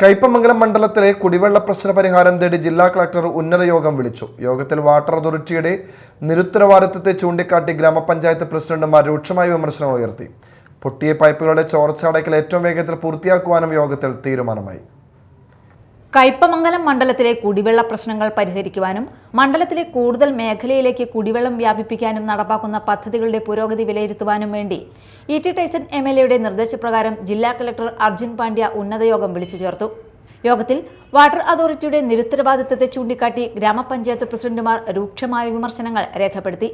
കയ്പമംഗലം മണ്ഡലത്തിലെ കുടിവെള്ള പ്രശ്ന പരിഹാരം തേടി ജില്ലാ കളക്ടർ ഉന്നത യോഗം വിളിച്ചു. യോഗത്തിൽ വാട്ടർ അതോറിറ്റിയുടെ നിരുത്തരവാദിത്വത്തെ ചൂണ്ടിക്കാട്ടി ഗ്രാമപഞ്ചായത്ത് പ്രസിഡന്റുമാർ രൂക്ഷമായ വിമർശനം ഉയർത്തി. പൊട്ടിയ പൈപ്പുകളുടെ ചോർച്ച അടയ്ക്കൽ ഏറ്റവും വേഗത്തിൽ പൂർത്തിയാക്കുവാനും യോഗത്തിൽ തീരുമാനമായി. കയ്പമംഗലം മണ്ഡലത്തിലെ കുടിവെള്ള പ്രശ്നങ്ങൾ പരിഹരിക്കുവാനും മണ്ഡലത്തിലെ കൂടുതൽ മേഖലയിലേക്ക് കുടിവെള്ളം വ്യാപിപ്പിക്കാനും നടപ്പാക്കുന്ന പദ്ധതികളുടെ പുരോഗതി വിലയിരുത്തുവാനും വേണ്ടി E T Tyson M L എയുടെ നിർദ്ദേശപ്രകാരം ജില്ലാ കളക്ടർ അർജുൻ പാണ്ഡ്യ ഉന്നതയോഗം വിളിച്ചു ചേർത്തു. യോഗത്തിൽ വാട്ടർ അതോറിറ്റിയുടെ നിരുത്തരവാദിത്തത്തെ ചൂണ്ടിക്കാട്ടി ഗ്രാമപഞ്ചായത്ത് പ്രസിഡന്റുമാർ രൂക്ഷമായ വിമർശനങ്ങൾ രേഖപ്പെടുത്തി.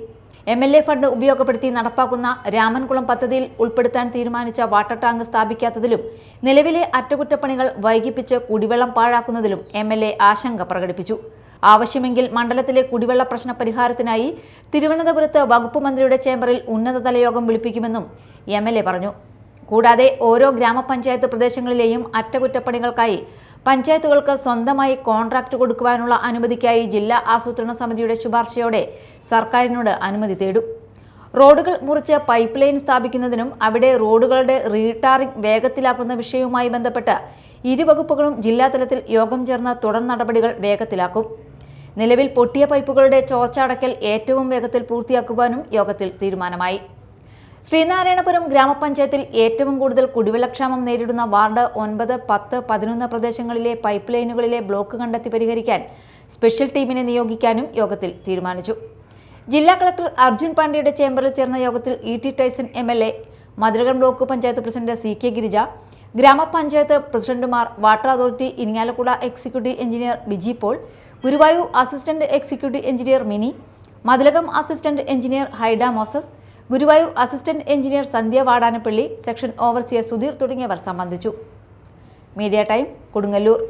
എം എൽ എ ഫണ്ട് ഉപയോഗപ്പെടുത്തി നടപ്പാക്കുന്ന രാമൻകുളം പദ്ധതിയിൽ ഉൾപ്പെടുത്താൻ തീരുമാനിച്ച വാട്ടർ ടാങ്ക് സ്ഥാപിക്കാത്തതിലും നിലവിലെ അറ്റകുറ്റപ്പണികൾ വൈകിപ്പിച്ച് കുടിവെള്ളം പാഴാക്കുന്നതിലും എം ആശങ്ക പ്രകടിപ്പിച്ചു. ആവശ്യമെങ്കിൽ മണ്ഡലത്തിലെ കുടിവെള്ള പ്രശ്ന പരിഹാരത്തിനായി തിരുവനന്തപുരത്ത് വകുപ്പ് മന്ത്രിയുടെ ചേംബറിൽ ഉന്നതതല യോഗം വിളിപ്പിക്കുമെന്നും എ പറഞ്ഞു. കൂടാതെ ഓരോ ഗ്രാമപഞ്ചായത്ത് പ്രദേശങ്ങളിലെയും അറ്റകുറ്റപ്പണികൾക്കായി പഞ്ചായത്തുകൾക്ക് സ്വന്തമായി കോൺട്രാക്ട് കൊടുക്കുവാനുള്ള അനുമതിക്കായി ജില്ലാ ആസൂത്രണ സമിതിയുടെ ശുപാർശയോടെ സർക്കാരിനോട് അനുമതി തേടും. റോഡുകൾ മുറിച്ച് പൈപ്പ് ലൈൻ സ്ഥാപിക്കുന്നതിനും അവിടെ റോഡുകളുടെ റീടാറിംഗ് വേഗത്തിലാക്കുന്ന വിഷയവുമായി ബന്ധപ്പെട്ട് ഇരുവകുപ്പുകളും ജില്ലാതലത്തിൽ യോഗം ചേർന്ന് തുടർ നടപടികൾ വേഗത്തിലാക്കും. നിലവിൽ പൊട്ടിയ പൈപ്പുകളുടെ ചോർച്ച അടയ്ക്കൽ ഏറ്റവും വേഗത്തിൽ പൂർത്തിയാക്കുവാനും യോഗത്തിൽ തീരുമാനമായി. ശ്രീനാരായണപുരം ഗ്രാമപഞ്ചായത്തിൽ ഏറ്റവും കൂടുതൽ കുടിവെള്ളക്ഷാമം നേരിടുന്ന വാർഡ് ഒൻപത് പത്ത് പതിനൊന്ന് പ്രദേശങ്ങളിലെ പൈപ്പ് ലൈനുകളിലെ ബ്ലോക്ക് കണ്ടെത്തി പരിഹരിക്കാൻ സ്പെഷ്യൽ ടീമിനെ നിയോഗിക്കാനും യോഗത്തിൽ തീരുമാനിച്ചു. ജില്ലാ കളക്ടർ അർജുൻ പാണ്ഡ്യയുടെ ചേംബറിൽ ചേർന്ന യോഗത്തിൽ E T Tyson M L A Madhurakam block panchayat president C K Girija ഗ്രാമപഞ്ചായത്ത് പ്രസിഡന്റുമാർ water authority Irinjalakuda executive engineer Biji Paul Guruvayur assistant executive engineer Mini Mathilakam assistant engineer Haida Moses Guruvayur assistant engineer Sandhya Vadanappally section overseer Sudheer തുടങ്ങിയവർ സംബന്ധിച്ചു. Media time Kodungallur.